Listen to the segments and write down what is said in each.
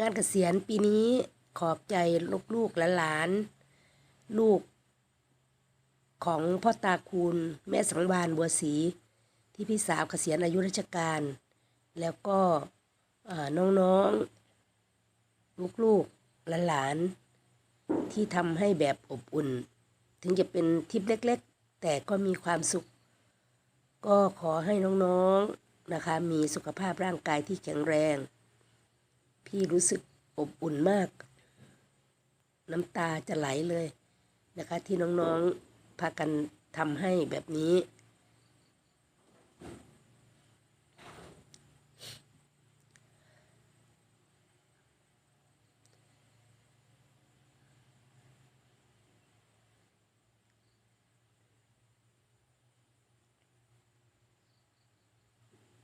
งานเกษียณปีนี้ขอบใจลูกๆหลาน ลูก ของพ่อตาคูณแม่สังวานบัวศรีที่พี่สาวเกษียณอายุราชการ แล้วก็เอ่อน้องๆ ลูกๆหลานที่ทำให้แบบอบอุ่น ถึงจะเป็นทริปเล็กๆ แต่ก็มีความสุข ก็ขอให้น้องๆนะคะมีสุขภาพร่างกายที่แข็งแรง พี่รู้สึกอบอุ่นมาก น้ำตาจะไหลเลยนะคะ ที่น้องๆพากันทำให้แบบนี้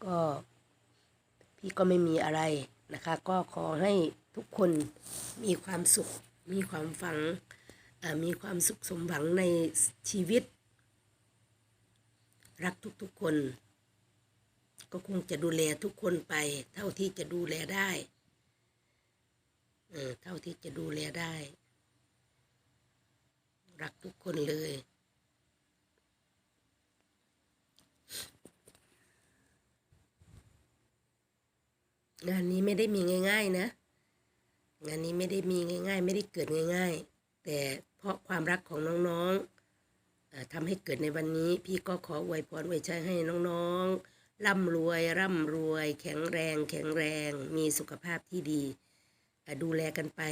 ก็พี่ก็ไม่มีอะไร นะคะ ก็ขอให้ทุกคนมีความสุข มีความฝังมีความสุขสมหวังในชีวิต รักทุกๆคน ก็คงจะดูแลทุกคนไป เท่าที่จะดูแลได้เออเท่าที่จะดูแลได้ รักทุกคนเลย งานนี้ไม่ได้มีง่าย ๆ นะ งานนี้ไม่ได้มีง่าย ๆ ไม่ได้เกิดง่าย ๆ แต่เพราะความรักของน้องๆทำให้เกิดในวันนี้ พี่ก็ขออวยพรอวยชัยให้น้องๆร่ำรวย ร่ำรวย แข็งแรง แข็งแรง มีสุขภาพที่ดี ดูแลกันไป